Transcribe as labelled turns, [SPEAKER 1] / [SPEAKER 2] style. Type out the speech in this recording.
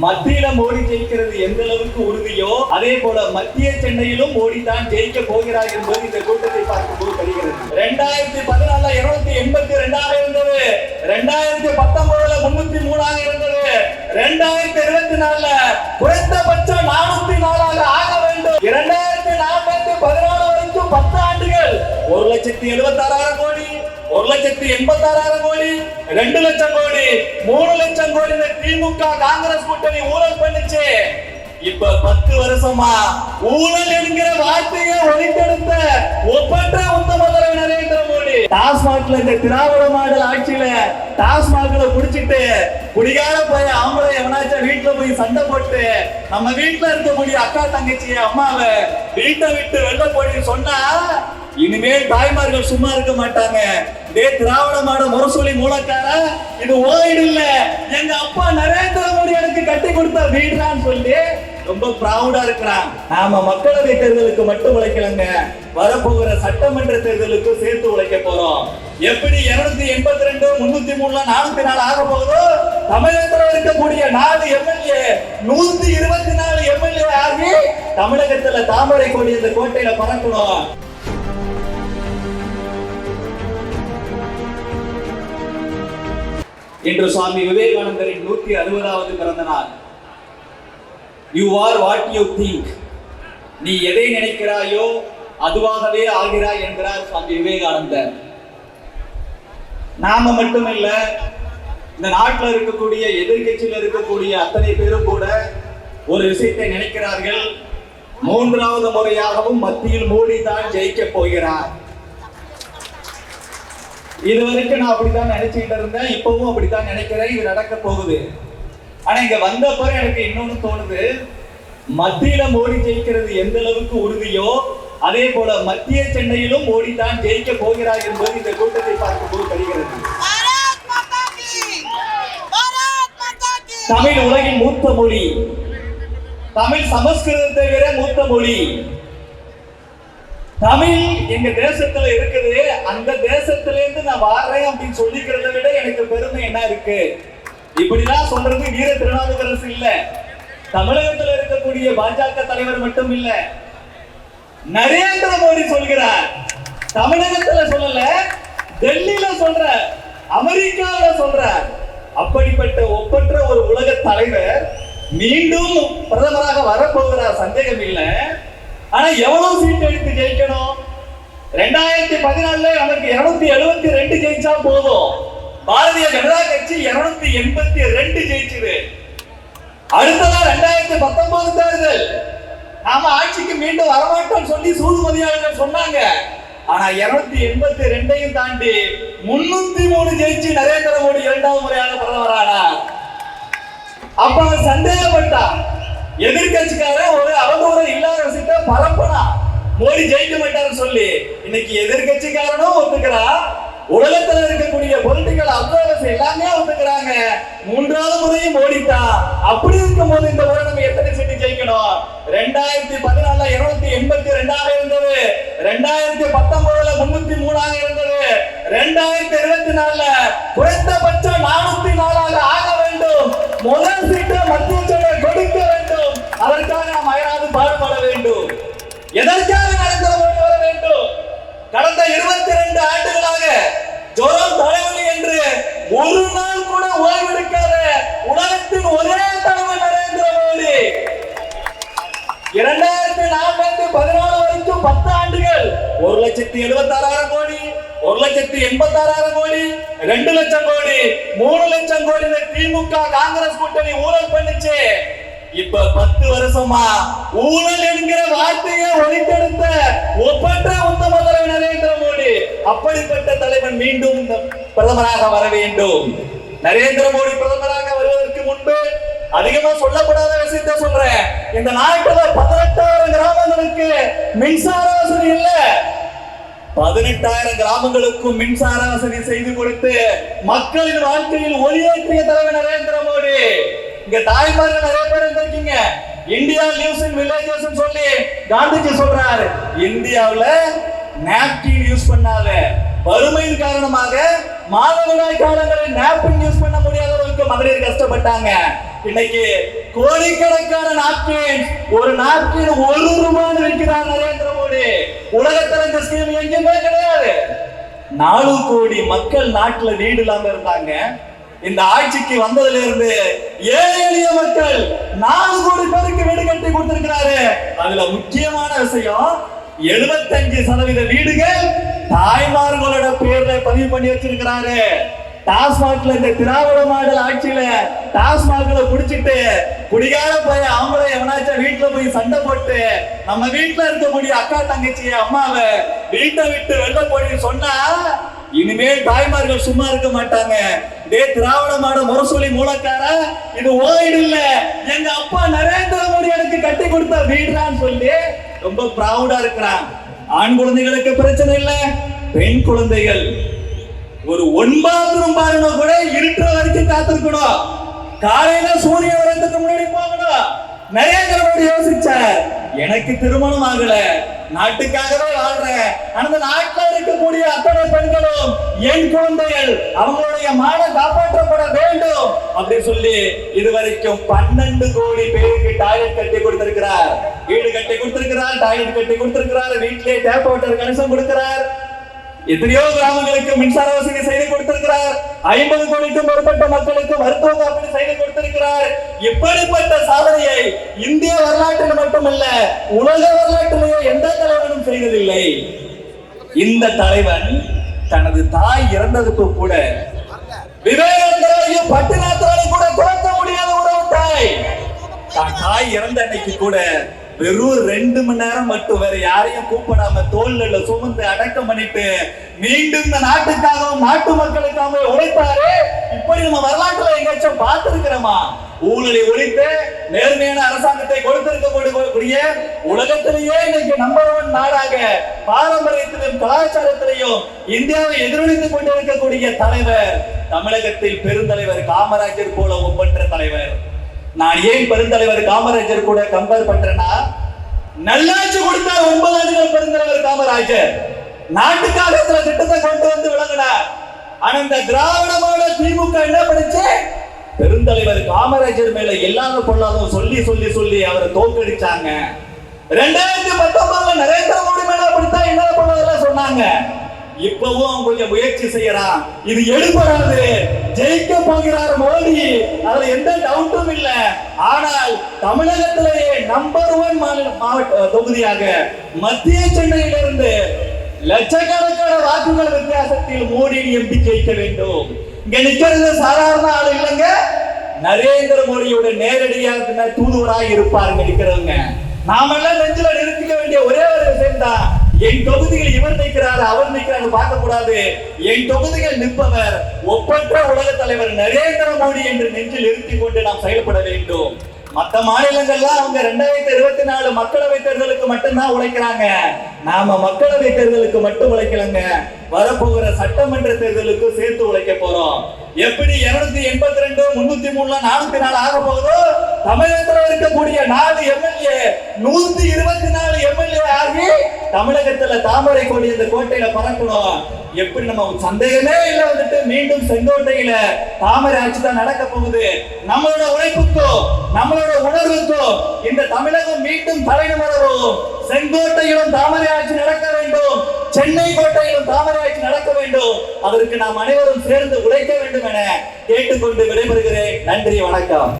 [SPEAKER 1] மத்தியில மோடி ஜெயிக்கிறது எந்த அளவுக்கு உறுதியோ அதே போல மத்திய சென்னையிலும் மோடி தான் ஜெயிக்க போகிறார் என்பது இந்த கூட்டத்தை பார்க்கும்போது தெரிகிறது. ரெண்டாயிரத்தி பதினாலுல இருநூத்தி எண்பத்தி ரெண்டாக இருந்தது. ரெண்டாயிரத்தி பத்தொன்பதுல முன்னூத்தி மூணாக இருந்தது. ரெண்டாயிரத்தி இருபத்தி நாலுல குறைந்தபட்சம் நானூத்தி நாலாக ஆக வேண்டும். இரண்டாயிரத்தி நாற்பத்தி பதினாலு வரைக்கும் பத்து ஆண்டுகள். ஒரு லட்சத்தி எழுபத்தி ஆறாயிரம் கோடி ஒரு லட்சத்தி எண்பத்தாறாயிரம் கோடி ரெண்டு லட்சம் கோடி மூணு லட்சம் கோடி இந்த திமுக காங்கிரஸ் கூட்டணி ஊழல் பண்ணுச்சு. இப்ப பத்து வருஷமா ஊழல் என்கிற வார்த்தையை ஒழித்தெடுத்த ஒப்பற்ற உத்தம தலைவர் நரேந்திர மோடி. டாஸ்மாக்ல இந்த திராவிட மாடல் ஆட்சியில டாஸ்மாக்ல குடிச்சிட்டு குடிகார போய் ஆம்பளை எவனாச்சும் வீட்டுல போய் சண்டை போட்டு நம்ம வீட்டுல இருக்கக்கூடிய அக்கா தங்கச்சி அம்மாவை வீட்டை விட்டு வெளில போடி சொன்னா இனிமேல் தாய்மார்கள் சும்மா இருக்க மாட்டாங்க. டே திராவிட மாட முரசொலி மூலக்காரா இது ஓய்டு இல்ல. எங்க அப்பா நரேந்திர மோடி எனக்கு கட்டி கொடுத்த வீடுறான்னு சொல்லி ரொம்ப ப்ரௌடா இருக்கிறான். நாம மக்களவை தேர்தலுக்கு மட்டும் உழைக்கலங்க. வரப்போகிற சட்டமன்ற தேர்தலுக்கும் சேர்த்து உழைக்க போறோம். எப்படி இருநூத்தி எண்பத்தி ரெண்டு முன்னூத்தி மூணுல நானூத்தி நாலு ஆக போகுதோ? தமிழகத்தில் இருக்கக்கூடிய நாலு எம்எல்ஏ நூத்தி இருபத்தி நாலு எம்எல்ஏ ஆகி தமிழகத்துல தாமரை கொடி இந்த கோட்டையில பறக்கணும். இன்று சுவாமி விவேகானந்தரின் நூத்தி அறுபதாவது பிறந்த நாள். You are what you think நீ எதை நினைக்கிறாயோ அதுவாகவே ஆகிறாய் என்கிறார் சுவாமி விவேகானந்தர். நாம மட்டுமல்ல இந்த நாட்டில் இருக்கக்கூடிய எதிர்கட்சியில் இருக்கக்கூடிய அத்தனை பேரும் கூட ஒரு விஷயத்தை நினைக்கிறார்கள். மூன்றாவது முறையாகவும் மத்தியில் மோடி தான் ஜெயிக்க போகிறார். இது வரைக்கும் நான் அப்படித்தான் நினைச்சுக்கிட்டு இருந்தேன் இப்பவும் அப்படித்தான் நினைக்கிறேன் இது நடக்க போகுது. ஆனா இங்க வந்த எனக்கு இன்னொன்னு தோணுது. மத்தியில மோடி ஜெயிக்கிறது எந்த அளவுக்கு உறுதியோ அதே போல மத்திய சென்னையிலும் மோடி தான் ஜெயிக்க போகிறார் என்பது இந்த கூட்டத்தை பார்க்கும்போது தெரிகிறது. தமிழ் உலகின் மூத்த மொழி. தமிழ் சமஸ்கிருதத்தை விட மூத்த மொழி. தமிழ் எங்க தேசத்துல இருக்குது. அந்த தேசத்துல இருந்து நான் வாடுறேன் அப்படின்னு சொல்லிக்கிறத விட எனக்கு பெருமை என்ன இருக்கு? இப்படிலாம் சொல்றது வீர திருநாவுக்கரசு இல்ல. தமிழகத்துல இருக்கக்கூடிய பாஜக தலைவர் மட்டும் இல்ல. நரேந்திர மோடி சொல்கிறார். தமிழகத்துல சொல்லல டெல்லியில சொல்ற அமெரிக்காவில சொல்ற. அப்படிப்பட்ட ஒப்பற்ற ஒரு உலக தலைவர் மீண்டும் பிரதமராக வரப்போகிறார் சந்தேகம் இல்லை. ஆனா எவ்வளவு சீட் எடுத்து ஜெயிக்கணும்? ரெண்டாயிரத்தி பதினாலுல நமக்கு இருநூத்தி எழுபத்தி ரெண்டு ஜெயிச்சா போதும். பாரதிய ஜனதா கட்சி இருநூத்தி எண்பத்தி ரெண்டு ஜெயிச்சது. அடுத்ததா ரெண்டாயிரத்தி பத்தொன்பது தேர்தல். நாம ஆட்சிக்கு மீண்டும் வரமாட்டோம் சொல்லி சூதுமதியாளர்கள் சொன்னாங்க. ஆனா இருநூத்தி எண்பத்தி ரெண்டையும் தாண்டி முன்னூத்தி மூணு ஜெயிச்சு நரேந்திர மோடி இரண்டாவது முறையாக பிரதமரானார். அப்ப சந்தேகப்பட்டார் சந்தேகப்பட்டான். எதிர்கட்சிக்காரன் ஒரு அவதூறு இல்லாத விஷயத்த பரப்பனா மோடி ஜெயிக்க மாட்டாருன்னு சொல்லி இன்னைக்கு எதிர்கட்சிக்காரனும் ஒத்துக்கிறான் உலகத்துல இருக்கக்கூடிய பொலிட்டிக்கல் அப்சர்வர்ஸ் எல்லாமே ஒத்துக்கிறாங்க. மூன்றாவது முறையும் ஓடிட்டான் அப்படி இருக்கும் போது இந்த முறை நம்ம எத்தனை சீட்டு ஜெயிக்கணும்? ரெண்டாயிரத்தி பதினாலுல இருநூத்தி எண்பத்தி ரெண்டாக இருந்தது. ரெண்டாயிரத்தி பத்தொன்பதுல முன்னூத்தி மூணாக இருந்தது. ரெண்டாயிரத்தி இருபத்தி நாலுல குறைந்தபட்சம் நானூத்தி நாலாக ஆக வேண்டும். முதல் சீட்டு கடந்த இருபத்தி ரெண்டு ஆண்டுகளாக ஜோரம் தலைவலி என்று ஒரு நாள் கூட ஓய்வெடுக்காத உலகத்தின் ஒரே தலைவர் நரேந்திர மோடி. இரண்டாயிரத்தி நான்கு பதினாலு வரைக்கும் பத்து ஆண்டுகள் ஒரு லட்சத்தி எழுபத்தாறாயிரம் கோடி ஒரு லட்சத்தி எண்பத்தாறாயிரம் கோடி ரெண்டு லட்சம் கோடி மூணு லட்சம் கோடி திமுக காங்கிரஸ் கூட்டணி ஊழல் பண்ணிச்சு. இப்ப பத்து வருஷமா ஊழல் என்கிற வார்த்தையை ஒழித்தெடுத்த ஒப்பற்ற உத்தம தலைவர் நரேந்திர மோடி அப்படிப்பட்ட தலைவன் மீண்டும் இந்த பிரதமராக வர வேண்டும். நரேந்திர மோடி பிரதமராக வருவதற்கு முன்பு அதிகமா சொல்லப்படாத விஷயத்த சொல்றேன். இந்த நாட்டுல பதினெட்டாயிரம் கிராமங்களுக்கு மின்சார வசதி இல்ல. பதினெட்டாயிரம் கிராமங்களுக்கும் மின்சார வசதி செய்து கொடுத்து மக்களின் வாழ்க்கையில் ஒளியேற்றிய தலைவர் நரேந்திர மோடி. இங்க தாய்மார்கள் நிறைய பேர் இருந்திருக்கீங்க. இந்தியா லிவ்ஸ் இன் வில்லேஜஸ் சொல்லி காந்திஜி சொல்றாரு. இந்தியாவுல நாப்கின் யூஸ் பண்ணாத. வறுமையின் காரணமாக மாதவிடாய் காலங்களில் நாப்கின் யூஸ் பண்ண முடியாதவர்களுக்கு மகளிர் கஷ்டப்பட்டாங்க. இன்னைக்கு கோடிக்கணக்கான நாப்கின் ஒரு நாப்கின் ஒரு ரூபாய் விற்கிறார் நரேந்திர மோடி. உலகத்தில் இந்த ஸ்கீம் எங்கேயுமே கிடையாது. நாலு கோடி மக்கள் நாட்டுல வீடு இல்லாம இருந்தாங்க. இந்த ஆட்சிக்கு வந்ததுல இருந்து ஏழை எளிய மக்கள் நாலு கோடி பேருக்கு வீடு கட்டி கொடுத்திருக்கிறாரு. அதுல முக்கியமான விஷயம் 75% சதவீத வீடுகள் தாய்மார்களோட பேர்ல பதிவு பண்ணி வச்சிருக்கிறாரு. டாஸ்மாக்ல இந்த திராவிட மாடல் ஆட்சியில டாஸ்மாக்ல குடிச்சிட்டு குடிகார போய் அவங்கள எவனாச்சும் வீட்டுல போய் சண்டை போட்டு நம்ம வீட்டுல இருக்கக்கூடிய அக்கா தங்கச்சி அம்மாவை வீட்டை விட்டு வெளில போய் இனிமேல் தாய்மார்கள் சும்மா இருக்க மாட்டாங்க. டே திராவிட மாட முரசொலி மூலக்கார இது ஓய்டு இல்ல. எங்க அப்பா நரேந்திர மோடி எனக்கு கட்டி கொடுத்த வீடுறான்னு சொல்லி ரொம்ப ப்ரௌடா இருக்கிறான். ஆண் குழந்தைகளுக்கு பிரச்சனை இல்ல பெண் குழந்தைகள். ஒரு ஒன்பது ரூபாய்னு கூட இருட்டுற வரைக்கும் காத்திருக்கணும். காலையில சூரிய வரத்துக்கு முன்னாடி போகணும். நரேந்திர மோடி யோசிச்சார் எனக்கு திருமணம் ஆகல நாட்டுக்காகவே வாழ்றேன். அந்த நாட்டில் இருக்கக்கூடிய அத்தனை பெண்களும் என் குழந்தைகள் அவங்களுடைய மான காப்பாற்றப்பட வேண்டும். அப்படி சொல்லி இதுவரைக்கும் பன்னெண்டு கோடி பேருக்கு டாய்லெட் கட்டி கொடுத்திருக்கிறார். வீடு கட்டி கொடுத்திருக்கிறார் டாய்லெட் கட்டி கொடுத்திருக்கிறார் வீட்டிலே டேப் வாட்டர் கனெக்ஷன் கொடுக்கிறார். எத்தனையோ கிராமங்களுக்கு மின்சார வசதி செய்து கொடுத்திருக்கிறார். ஐம்பது கோடிக்கும் மேற்பட்ட மக்களுக்கு மருத்துவ இருக்கிறார் இப்படிப்பட்ட சாதனையை இந்திய வரலாற்றில் மட்டுமல்ல உலக வரலாற்றிலேயே எந்த தலைவனும் செய்ததில்லை. இந்த தலைவன் தனது தாய் இறந்ததுக்கு கூட விவேகானந்தரையும் பட்டினாத்தாரையும் கூட குறைக்க முடியாத உறவு தாய். தான் தாய் இறந்த அன்னைக்கு கூட வெறும் ரெண்டு மணி நேரம் மட்டும் வேற யாரையும் கூப்பிடாம தோல்ல சுமந்து அடக்கம் பண்ணிட்டு மீண்டும் இந்த நாட்டுக்காகவும் நாட்டு மக்களுக்காகவும் உழைத்தாரு இப்படி நம்ம வரலாற்றுல எங்கேயாச்சும் பார்த்திருக்கிறோமா? ஊழலை ஒழித்து நேர்மையான அரசாங்கத்தை கொடுத்திருக்கக்கூடிய உலகத்திலேயே இன்னைக்கு நம்பர் ஒன் நாடாக பாரம்பரியத்திலும் கலாச்சாரத்திலையும் இந்தியாவை எதிரொலித்துக் கொண்டிருக்கக்கூடிய தலைவர் தமிழகத்தில் பெருந்தலைவர் காமராஜர் போல ஒப்பற்ற தலைவர். நான் ஏன் பெருந்தலைவர் காமராஜர் கூட கம்பேர் பண்றேன்னா நல்லாட்சி கொடுத்தா ஒன்பது ஆண்டுகள் பெருந்தலைவர் காமராஜர். நாட்டுக்காக சில திட்டத்தை கொண்டு வந்து விளங்கினார். ஆனா இந்த திராவிடமான திமுக என்ன பண்ணுச்சு? பெருந்தலைவர் காமராஜர் மேல எல்லாத பொல்லாதும் சொல்லி சொல்லி சொல்லி அவரை தோற்கடிச்சாங்க. ரெண்டாயிரத்தி பத்தொன்பதுல நரேந்திர மோடி மேல அப்படித்தான் என்ன பண்ணதெல்லாம் சொன்னாங்க. இப்பவும் அவன் கொஞ்சம் முயற்சி செய்யறான். இது எடுபடாது. ஜெயிக்க போகிறார் மோடி. அதுல எந்த டவுட்டும் இல்ல. ஆனால் தமிழகத்திலேயே நம்பர் ஒன் மாவட்ட தொகுதியாக மத்திய சென்னையிலிருந்து லட்சக்கணக்கான வாக்குகள் வித்தியாசத்தில் மோடி எம்பி ஜெயிக்க வேண்டும். இங்க நிக்கிறது சாதாரண ஆள் இல்லைங்க. நரேந்திர மோடியோட நேரடியாக தூதுவராக இருப்பாருங்க நிக்கிறவங்க. நாமெல்லாம் நெஞ்சில நிறுத்திக்க வேண்டிய ஒரே ஒரு விஷயம் தான் என் தொகுதியில் இவர் நிற்கிறார் அவர் நிற்கிறார் பார்க்க கூடாது என் தொகுதியில் நிற்பவர் ஒப்பற்ற உலக தலைவர் நரேந்திர மோடி என்று நெஞ்சில் நிறுத்திக் கொண்டு நாம் செயல்பட வேண்டும். மற்ற மாநிலங்கள்லாம் அவங்க ரெண்டாயிரத்தி இருபத்தி நாலு மக்களவை தேர்தலுக்கு மட்டும்தான் உழைக்கிறாங்க. நாம மக்களவை தேர்தலுக்கு மட்டும் உழைக்கலங்க. வரப்போகிற சட்டமன்ற தேர்தலுக்கு சேர்த்து உழைக்க போறோம். எப்படி இருநூத்தி எண்பத்தி ரெண்டு முன்னூத்தி மூணுல நானூத்தி நாலு ஆக போகுதோ? தமிழகத்துல இருக்கக்கூடிய நாலு எம்எல்ஏ நூத்தி இருபத்தி நாலு எம்எல்ஏ ஆகி தமிழகத்துல தாமரை கொடி இந்த கோட்டையில பறக்கணும். எப்படி நம்ம சந்தேகமே இல்ல வந்துட்டு மீண்டும் செங்கோட்டையில தாமரை ஆட்சி தான் நடக்க போகுது. நம்மளோட உழைப்புக்கும் நம்மளோட உணர்வுக்கும் இந்த தமிழகம் மீண்டும் தலைநிமரவும் செங்கோட்டையிலும் தாமரை ஆட்சி நடக்க வேண்டும். சென்னை கோட்டையிலும் தாமரை ஆட்சி நடக்க வேண்டும். அதற்கு நாம் அனைவரும் சேர்ந்து உழைக்க வேண்டும் என கேட்டுக்கொண்டு விடைபெறுகிறேன். நன்றி வணக்கம்.